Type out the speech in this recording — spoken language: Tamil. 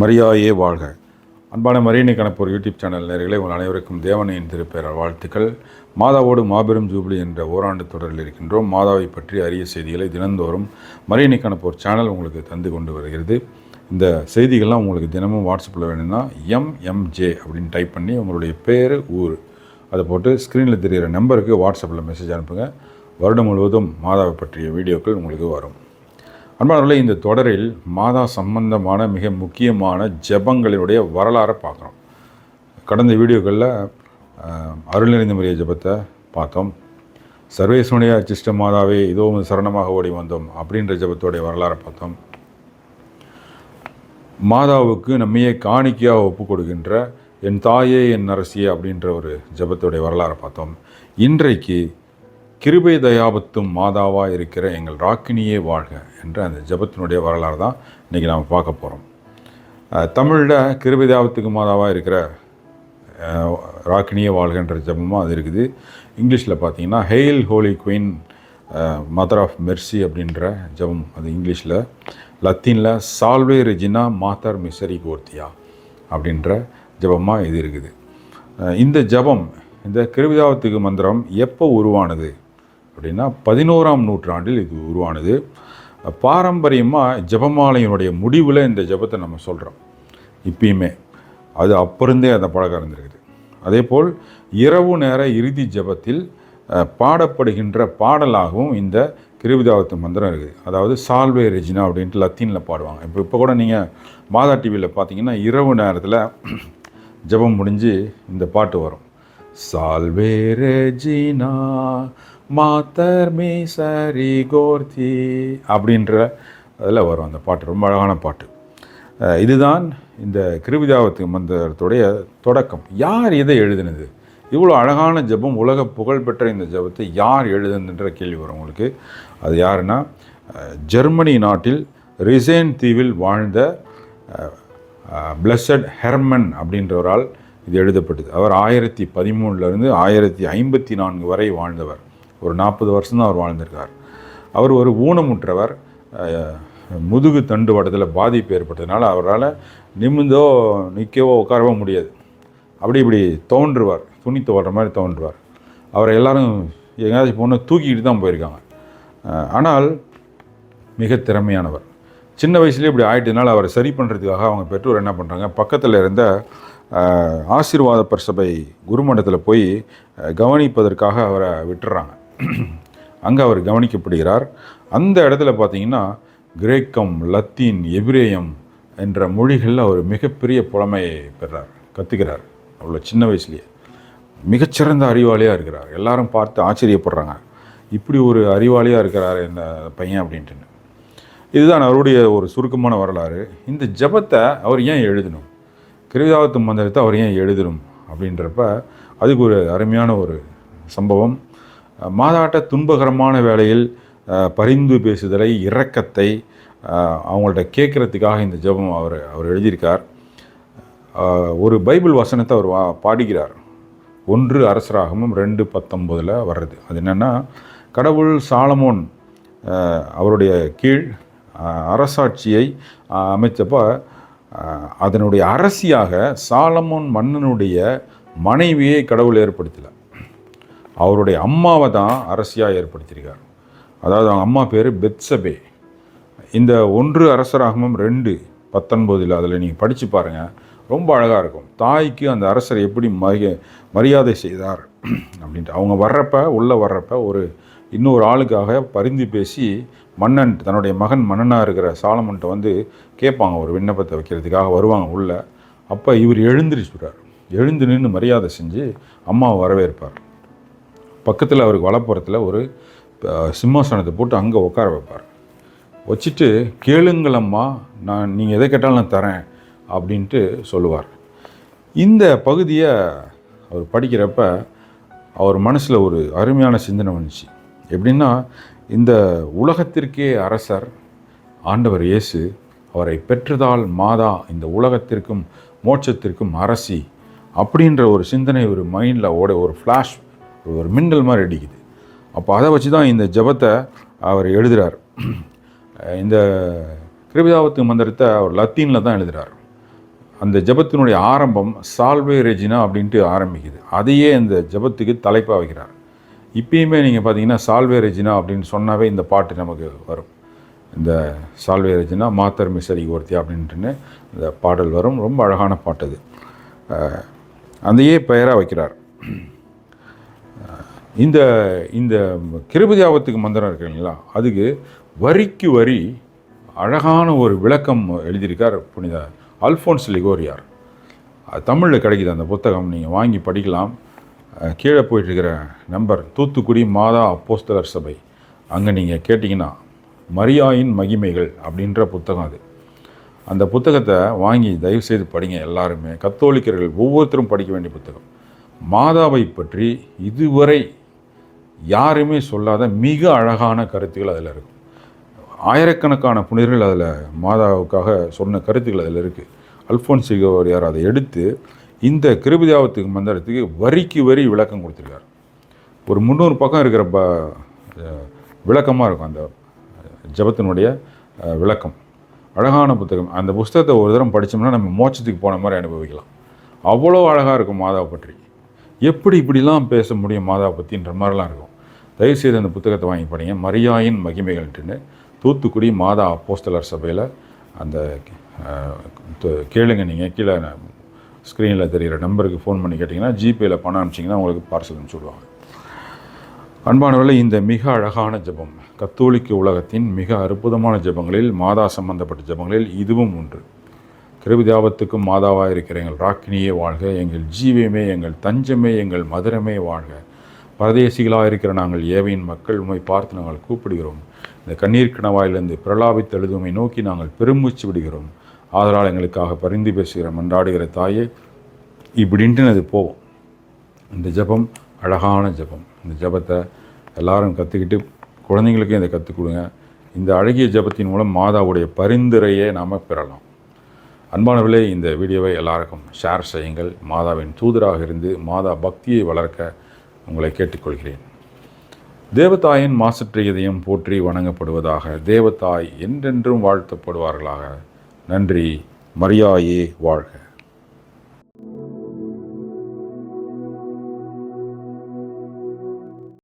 மரியாயே வாழ்க. அன்பான மரியணை கணப்போர் யூடியூப் சேனல் நேர்களை உங்கள் அனைவருக்கும் தேவனையின் திருப்பெயரால் வாழ்த்துக்கள். மாதாவோடு மாபெரும் ஜூபிலி என்ற ஓராண்டு தொடரில் இருக்கின்றோம். மாதாவை பற்றி அரிய செய்திகளை தினந்தோறும் மரியணை கணப்போர் சேனல் உங்களுக்கு தந்து கொண்டு வருகிறது. இந்த செய்திகள்லாம் உங்களுக்கு தினமும் வாட்ஸ்அப்பில் வேணும்னா எம்எம்ஜே அப்படின்னு டைப் பண்ணி உங்களுடைய பேர் ஊர் அதை போட்டு ஸ்க்ரீனில் தெரிகிற நம்பருக்கு வாட்ஸ்அப்பில் மெசேஜ் அனுப்புங்க. வருடம் முழுவதும் மாதாவை பற்றிய வீடியோக்கள் உங்களுக்கு வரும். அன்பானவர்களே இந்த தொடரில் மாதா சம்பந்தமான மிக முக்கியமான ஜபங்களினுடைய வரலாறை பார்க்குறோம். கடந்த வீடியோக்களில் அருள் நிறைந்த முறைய ஜெபத்தை பார்த்தோம். சர்வேஸ்வனுடைய அச்சிஷ்ட மாதாவே இதோ சரணமாக ஓடி வந்தோம் அப்படின்ற ஜபத்தோடைய வரலாறை பார்த்தோம். மாதாவுக்கு நம்மையே காணிக்கையாக ஒப்பு கொடுக்கின்ற என் தாயே என் அரசியே அப்படின்ற ஒரு ஜெபத்தோடைய வரலாறை பார்த்தோம். இன்றைக்கு கிருபை தயாபத்தும் மாதாவாக இருக்கிற எங்கள் ராக்கினியே வாழ்க என்ற அந்த ஜெபத்தினுடைய வரலாறு தான் இன்றைக்கி நாம் பார்க்க போகிறோம் தமிழில் கிருபை தயாபத்துக்கு மாதாவாக இருக்கிற ராக்கினியே வாழ்கன்ற ஜெபமாக அது இருக்குது. இங்கிலீஷில் பார்த்தீங்கன்னா hail holy queen mother of mercy அப்படின்ற ஜெபம் அது இங்கிலீஷில். லத்தீனில் சால்வே ரெஜினா மாதர் மிசரி கோர்த்தியா அப்படின்ற ஜெபமாக இது இருக்குது. இந்த ஜெபம் இந்த கிருவிதாவத்துக்கு மந்திரம் எப்போ உருவானது? அப்படின்னா பதினோராம் நூற்றாண்டில் இது உருவானது. பாரம்பரியமாக ஜெபமாலையினுடைய முடிவில் இந்த ஜெபத்தை நம்ம சொல்கிறோம் இப்பயுமே. அது அப்பருந்தே அந்த பழக்கம் இருந்திருக்குது. அதே போல் இரவு நேர இறுதி ஜெபத்தில் பாடப்படுகின்ற பாடலாகவும் இந்த கிருபிதாவத்து மந்திரம் இருக்குது. அதாவது சால்வே ரெஜினா அப்படின்ட்டு லத்தீனில் பாடுவாங்க. இப்போ இப்போ கூட நீங்கள் மாதா டிவியில் பார்த்தீங்கன்னா இரவு நேரத்தில் ஜெபம் முடிஞ்சு இந்த பாட்டு வரும். சால்வே ரெஜினா மாத்தர் மீ சரி கோர்த்தி அப்படின்ற அதில் வரும் அந்த பாட்டு. ரொம்ப அழகான பாட்டு. இதுதான் இந்த கிருபிதாவத்து மந்திரத்துடைய தொடக்கம். யார் இதை எழுதினது? இவ்வளோ அழகான ஜெபம் உலக புகழ்பெற்ற இந்த ஜெபத்தை யார் எழுதுனதுன்ற கேள்வி வரும் உங்களுக்கு. அது யாருன்னா ஜெர்மனி நாட்டில் ரிசேன் தீவில் வாழ்ந்த பிளஸட் ஹெர்மன் அப்படின்றவரால் இது எழுதப்பட்டது. அவர் ஆயிரத்தி பதிமூணுலேருந்து ஆயிரத்தி ஐம்பத்தி நான்கு வரை வாழ்ந்தவர். ஒரு நாற்பது வருஷம் தான் அவர் வாழ்ந்திருக்கார். அவர் ஒரு ஊனமுற்றவர். முதுகு தண்டுவடத்தில் பாதிப்பு ஏற்பட்டதுனால அவரால் நிமிந்தோ நிற்கவோ உட்காரவோ முடியாது. அப்படி இப்படி தோன்றுவார். துணி தோன்ற மாதிரி தோன்றுவார். அவரை எல்லாரும் எங்கேயாச்சும் பொண்ணு தூக்கிக்கிட்டு தான் போயிருக்காங்க. ஆனால் மிக திறமையானவர். சின்ன வயசுலேயே இப்படி ஆயிட்டதுனால அவரை சரி பண்ணுறதுக்காக அவங்க பெற்றோர் என்ன பண்ணுறாங்க பக்கத்தில் இருந்த ஆசீர்வாத பரிசபை குருமண்டத்தில் போய் கவனிப்பதற்காக அவரை விட்டுறாங்க. அங்கே அவர் கவனிக்கப்படுகிறார். அந்த இடத்துல பார்த்தீங்கன்னா கிரேக்கம் லத்தீன் எபிரேயம் என்ற மொழிகளில் அவர் மிகப்பெரிய புலமையை பெறார் கற்றுக்கிறார் அவ்வளோ சின்ன வயசுலேயே. மிகச்சிறந்த அறிவாளியாக இருக்கிறார். எல்லாரும் பார்த்து ஆச்சரியப்படுறாங்க. இப்படி ஒரு அறிவாளியாக இருக்கிறார் இந்த பையன் அப்படின்ட்டு இதுதான் அவருடைய ஒரு சுருக்கமான வரலாறு. இந்த ஜெபத்தை அவர் ஏன் எழுதணும்? கிருவிதாவத்து மந்திரத்தை அவர் ஏன் எழுதணும் அப்படின்றப்ப அதுக்கு ஒரு அருமையான ஒரு சம்பவம். மாதாட்ட துன்பகரமான வேளையில் பரிந்து பேசுதலை இரக்கத்தை அவங்கள்ட்ட கேட்குறதுக்காக இந்த ஜபம் அவர் அவர் எழுதியிருக்கார். ஒரு பைபிள் வசனத்தை அவர் வா பாடுகிறார் ஒன்று அரசராகமும் ரெண்டு பத்தொம்போதில் வர்றது. அது என்னென்னா கடவுள் சாலமோன் அவருடைய கீழ் அரசாட்சியை அமைச்சப்போ அமைச்சப்ப அதனுடைய அரசியாக சாலமோன் மன்னனுடைய மனைவியை கடவுள் ஏற்படுத்தலை. அவருடைய அம்மாவை தான் அரசியாக ஏற்படுத்தியிருக்கார். அதாவது அவங்க அம்மா பேர் பெத்சபே. இந்த ஒன்று அரசராகமும் ரெண்டு பத்தொன்பதில் அதில் நீங்கள் படித்து பாருங்கள் ரொம்ப அழகாக இருக்கும். தாய்க்கு அந்த அரசர் எப்படி மரிய மரியாதை செய்தார் அப்படின்ட்டு. அவங்க வர்றப்ப உள்ளே வர்றப்ப ஒரு இன்னொரு ஆளுக்காக பரிந்து பேசி மன்னன் தன்னுடைய மகன் மன்னனாக இருக்கிற சாலமன்ட்ட வந்து கேட்பாங்க. ஒரு விண்ணப்பத்தை வைக்கிறதுக்காக வருவாங்க உள்ளே. அப்போ இவர் எழுந்திரிச்சுறார் எழுந்து நின்று மரியாதை செஞ்சு அம்மாவை வரவேற்பார். பக்கத்தில் அவருக்கு வளப்புறத்தில் ஒரு சிம்மாசனத்தை போட்டு அங்கே உட்கார வைப்பார். வச்சுட்டு கேளுங்களம்மா நான் நீங்கள் எதை கேட்டாலும் நான் தரேன் அப்படின்ட்டு சொல்லுவார். இந்த பகுதியை அவர் படிக்கிறப்ப அவர் மனசில் ஒரு அருமையான சிந்தனை வந்துச்சு. எப்படின்னா இந்த உலகத்திற்கே அரசர் ஆண்டவர் இயேசு அவரை பெற்றதால் மாதா இந்த உலகத்திற்கும் மோட்சத்திற்கும் அரசி அப்படின்ற ஒரு சிந்தனை ஒரு மைண்டில் ஓட ஒரு ஃப்ளாஷ் ஒரு மின்னல் மாதிரி அடிக்குது. அப்போ அதை வச்சு தான் இந்த ஜெபத்தை அவர் எழுதுகிறார் இந்த கிருபிதாபத்து மந்திரத்தை அவர் லத்தீனில் தான் எழுதுகிறார் அந்த ஜெபத்தினுடைய ஆரம்பம் சால்வே ரெஜினா அப்படின்ட்டு ஆரம்பிக்குது. அதையே இந்த ஜெபத்துக்கு தலைப்பாக வைக்கிறார். இப்பயுமே நீங்கள் பார்த்தீங்கன்னா சால்வே ரெஜினா அப்படின்னு சொன்னாவே இந்த பாட்டு நமக்கு வரும். இந்த சால்வே ரெஜினா மாத்தர் மிசரி ஒருத்தி அப்படின்ட்டுன்னு இந்த பாடல் வரும். ரொம்ப அழகான பாட்டு அது. அதையே பெயராக வைக்கிறார். இந்த இந்த கிருபதியாபத்துக்கு மந்திரம் இருக்கு இல்லைங்களா? அதுக்கு வரிக்கு வரி அழகான ஒரு விளக்கம் எழுதியிருக்கார் புனித அல்ஃபோன்ஸ் லிகோரியார். தமிழில் கிடைக்கிது அந்த புத்தகம் நீங்கள் வாங்கி படிக்கலாம். கீழே போயிட்டுருக்கிற நம்பர் தூத்துக்குடி மாதா அப்போஸ்தலர் சபை. அங்கே நீங்கள் கேட்டிங்கன்னா மரியாயின் மகிமைகள் அப்படின்ற புத்தகம் அது. அந்த புத்தகத்தை வாங்கி தயவுசெய்து படிங்க எல்லாருமே. கத்தோலிக்கர்கள் ஒவ்வொருத்தரும் படிக்க வேண்டிய புத்தகம். மாதாவை பற்றி இதுவரை யாருமே சொல்லாத மிக அழகான கருத்துக்கள் அதில் இருக்கும் ஆயிரக்கணக்கான புனிதர்கள் அதில் மாதாவுக்காக சொன்ன கருத்துக்கள் அதில் இருக்குது அல்ஃபோன்ஸ் சிகோரியார் அதை எடுத்து இந்த கிருபிதாவத்துக்கு மந்திரத்துக்கு வரிக்கு வரி விளக்கம் கொடுத்துருக்கார். ஒரு முந்நூறு பக்கம் இருக்கிற ப விளக்கமாக இருக்கும் அந்த ஜபத்தினுடைய விளக்கம். அழகான புத்தகம். அந்த புஸ்தகத்தை ஒரு தரம் படித்தோம்னா நம்ம மோட்சத்துக்கு போன மாதிரி அனுபவிக்கலாம். அவ்வளோ அழகாக இருக்கும் மாதாவை பற்றி. எப்படி இப்படிலாம் பேச முடியும் மாதாவை பற்றின்ற மாதிரிலாம் இருக்கும். தயவுசெய்து அந்த புத்தகத்தை வாங்கி படிங்க. மரியாயின் மகிமைகள்ட்டுன்னு தூத்துக்குடி மாதா அப்போஸ்தலர் சபையில் அந்த கேளுங்க நீங்கள் கீழே ஸ்க்ரீனில் தெரிகிற நம்பருக்கு ஃபோன் பண்ணி கேட்டிங்கன்னா ஜிபேயில் பணம் அனுப்பிச்சிங்கன்னா உங்களுக்கு பார்சல் அனுப்பிச்சி விடுவாங்க. இந்த மிக அழகான ஜெபம் கத்தோலிக்க உலகத்தின் மிக அற்புதமான ஜெபங்களில் மாதா சம்பந்தப்பட்ட ஜெபங்களில் இதுவும் ஒன்று. கிருபிதாபத்துக்கும் மாதாவாக இருக்கிற எங்கள் ராக்கினியே வாழ்க. எங்கள் ஜீவமே எங்கள் தஞ்சமே எங்கள் மதுரமே வாழ்க. பரதேசிகளாக இருக்கிற நாங்கள் ஏவையின் மக்கள் உண்மை பார்த்து நாங்கள் கூப்பிடுகிறோம். இந்த கண்ணீர் கிணவாயிலிருந்து பிரலாபித்து எழுதுமை நோக்கி நாங்கள் பெருமூச்சு விடுகிறோம். ஆதலால் எங்களுக்காக பரிந்து பேசுகிற மன்றாடுகிற தாயே இப்படின்ட்டு அது போவோம் இந்த ஜெபம் அழகான ஜெபம். இந்த ஜெபத்தை எல்லாரும் கற்றுக்கிட்டு குழந்தைங்களுக்கும் இதை கற்றுக் கொடுங்க இந்த அழகிய ஜெபத்தின் மூலம் மாதாவுடைய பரிந்துரையை நாம் பெறலாம். அன்பானவர்களே இந்த வீடியோவை எல்லாருக்கும் ஷேர் செய்யுங்கள். மாதாவின் தூதராக இருந்து மாதா பக்தியை வளர்க்க உங்களை கேட்டுக்கொள்கிறேன். தேவதாயின் மாசற்ற இதயம் போற்றி வணங்கப்படுவதாக தேவதாய் என்றென்றும் வாழ்த்தப்படுவார்களாக. நன்றி மரியாயே வாழ்க.